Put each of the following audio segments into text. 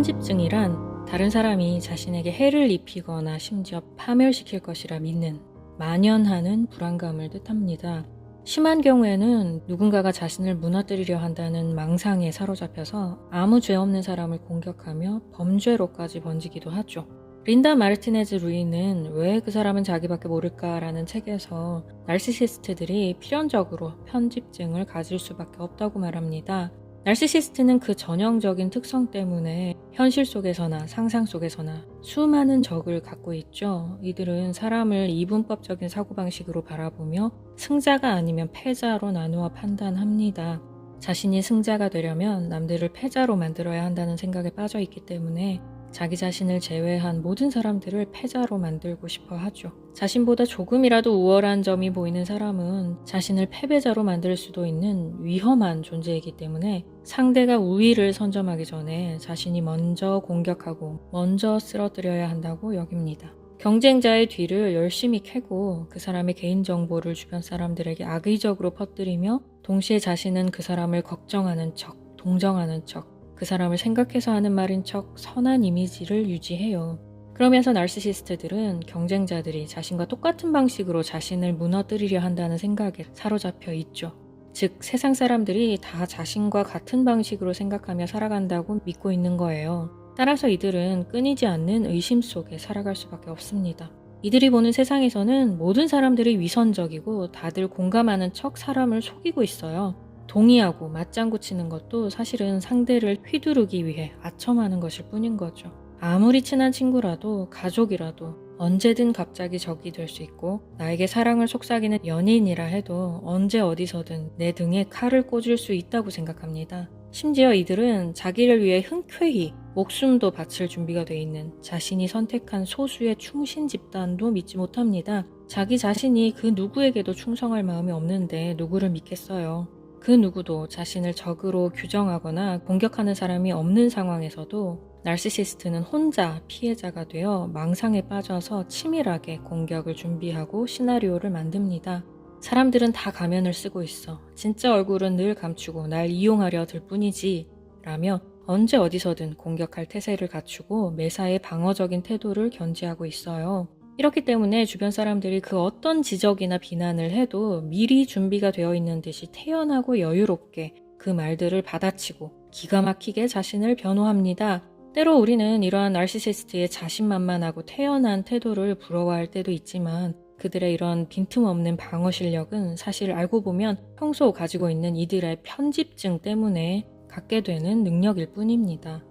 편집증이란 다른 사람이 자신에게 해를 입히거나 심지어 파멸시킬 것이라 믿는 만연하는 불안감을 뜻합니다. 심한 경우에는 누군가가 자신을 무너뜨리려 한다는 망상에 사로잡혀서 아무 죄 없는 사람을 공격하며 범죄로까지 번지기도 하죠. 린다 마르티네즈 루이는 왜 그 사람은 자기밖에 모를까라는 책에서 날시시스트들이 필연적으로 편집증을 가질 수밖에 없다고 말합니다. 날시시스트는 그 전형적인 특성 때문에 현실 속에서나 상상 속에서나 수많은 적을 갖고 있죠. 이들은 사람을 이분법적인 사고방식으로 바라보며 승자가 아니면 패자로 나누어 판단합니다. 자신이 승자가 되려면 남들을 패자로 만들어야 한다는 생각에 빠져 있기 때문에 자기 자신을 제외한 모든 사람들을 패자로 만들고 싶어 하죠. 자신보다 조금이라도 우월한 점이 보이는 사람은 자신을 패배자로 만들 수도 있는 위험한 존재이기 때문에 상대가 우위를 선점하기 전에 자신이 먼저 공격하고 먼저 쓰러뜨려야 한다고 여깁니다. 경쟁자의 뒤를 열심히 캐고 그 사람의 개인정보를 주변 사람들에게 악의적으로 퍼뜨리며 동시에 자신은 그 사람을 걱정하는 척, 동정하는 척, 그 사람을 생각해서 하는 말인 척 선한 이미지를 유지해요. 그러면서 날시시스트들은 경쟁자들이 자신과 똑같은 방식으로 자신을 무너뜨리려 한다는 생각에 사로잡혀 있죠. 즉, 세상 사람들이 다 자신과 같은 방식으로 생각하며 살아간다고 믿고 있는 거예요. 따라서 이들은 끊이지 않는 의심 속에 살아갈 수밖에 없습니다. 이들이 보는 세상에서는 모든 사람들이 위선적이고 다들 공감하는 척 사람을 속이고 있어요. 동의하고 맞장구 치는 것도 사실은 상대를 휘두르기 위해 아첨하는 것일 뿐인 거죠. 아무리 친한 친구라도 가족이라도 언제든 갑자기 적이 될 수 있고 나에게 사랑을 속삭이는 연인이라 해도 언제 어디서든 내 등에 칼을 꽂을 수 있다고 생각합니다. 심지어 이들은 자기를 위해 흔쾌히 목숨도 바칠 준비가 돼 있는 자신이 선택한 소수의 충신 집단도 믿지 못합니다. 자기 자신이 그 누구에게도 충성할 마음이 없는데 누구를 믿겠어요. 그 누구도 자신을 적으로 규정하거나 공격하는 사람이 없는 상황에서도 날시시스트는 혼자 피해자가 되어 망상에 빠져서 치밀하게 공격을 준비하고 시나리오를 만듭니다. 사람들은 다 가면을 쓰고 있어. 진짜 얼굴은 늘 감추고 날 이용하려 들 뿐이지. 라며 언제 어디서든 공격할 태세를 갖추고 매사에 방어적인 태도를 견지하고 있어요. 이렇기 때문에 주변 사람들이 그 어떤 지적이나 비난을 해도 미리 준비가 되어 있는 듯이 태연하고 여유롭게 그 말들을 받아치고 기가 막히게 자신을 변호합니다. 때로 우리는 이러한 날시시스트의 자신만만하고 태연한 태도를 부러워할 때도 있지만 그들의 이런 빈틈없는 방어 실력은 사실 알고 보면 평소 가지고 있는 이들의 편집증 때문에 갖게 되는 능력일 뿐입니다.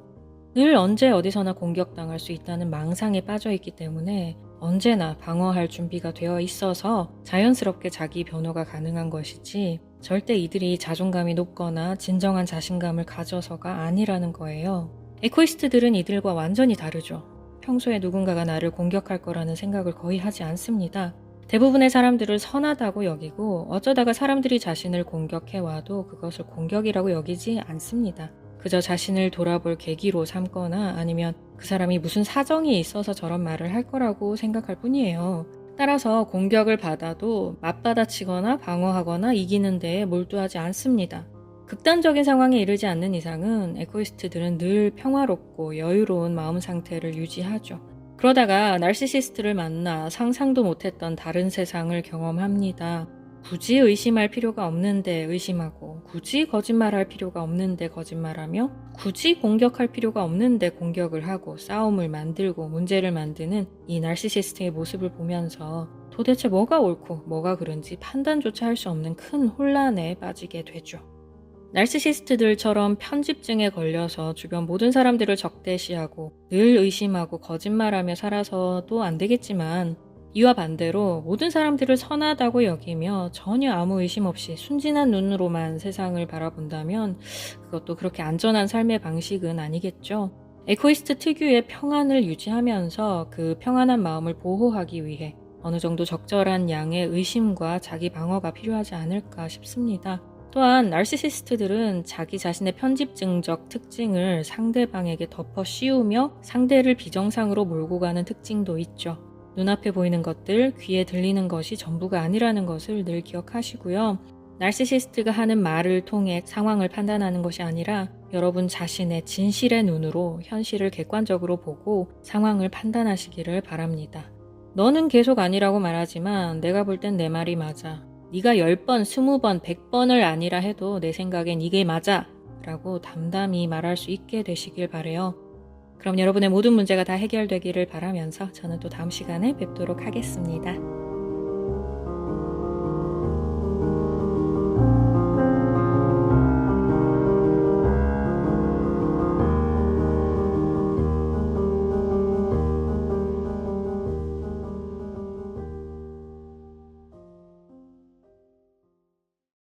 늘 언제 어디서나 공격당할 수 있다는 망상에 빠져 있기 때문에 언제나 방어할 준비가 되어 있어서 자연스럽게 자기 변호가 가능한 것이지 절대 이들이 자존감이 높거나 진정한 자신감을 가져서가 아니라는 거예요. 에코이스트들은 이들과 완전히 다르죠. 평소에 누군가가 나를 공격할 거라는 생각을 거의 하지 않습니다. 대부분의 사람들을 선하다고 여기고 어쩌다가 사람들이 자신을 공격해와도 그것을 공격이라고 여기지 않습니다. 그저 자신을 돌아볼 계기로 삼거나 아니면 그 사람이 무슨 사정이 있어서 저런 말을 할 거라고 생각할 뿐이에요. 따라서 공격을 받아도 맞받아치거나 방어하거나 이기는 데에 몰두하지 않습니다. 극단적인 상황에 이르지 않는 이상은 에코이스트들은 늘 평화롭고 여유로운 마음 상태를 유지하죠. 그러다가 날시시스트를 만나 상상도 못했던 다른 세상을 경험합니다. 굳이 의심할 필요가 없는데 의심하고, 굳이 거짓말할 필요가 없는데 거짓말하며, 굳이 공격할 필요가 없는데 공격을 하고 싸움을 만들고 문제를 만드는 이 날시시스트의 모습을 보면서 도대체 뭐가 옳고 뭐가 그른지 판단조차 할 수 없는 큰 혼란에 빠지게 되죠. 날시시스트들처럼 편집증에 걸려서 주변 모든 사람들을 적대시하고 늘 의심하고 거짓말하며 살아서도 안 되겠지만 이와 반대로 모든 사람들을 선하다고 여기며 전혀 아무 의심 없이 순진한 눈으로만 세상을 바라본다면 그것도 그렇게 안전한 삶의 방식은 아니겠죠. 에코이스트 특유의 평안을 유지하면서 그 평안한 마음을 보호하기 위해 어느 정도 적절한 양의 의심과 자기 방어가 필요하지 않을까 싶습니다. 또한 날시시스트들은 자기 자신의 편집증적 특징을 상대방에게 덮어 씌우며 상대를 비정상으로 몰고 가는 특징도 있죠. 눈앞에 보이는 것들, 귀에 들리는 것이 전부가 아니라는 것을 늘 기억하시고요. 나르시시스트가 하는 말을 통해 상황을 판단하는 것이 아니라 여러분 자신의 진실의 눈으로 현실을 객관적으로 보고 상황을 판단하시기를 바랍니다. 너는 계속 아니라고 말하지만 내가 볼 땐 내 말이 맞아. 네가 10번, 20번, 100번을 아니라 해도 내 생각엔 이게 맞아. 라고 담담히 말할 수 있게 되시길 바래요. 그럼 여러분의 모든 문제가 다 해결되기를 바라면서 저는 또 다음 시간에 뵙도록 하겠습니다.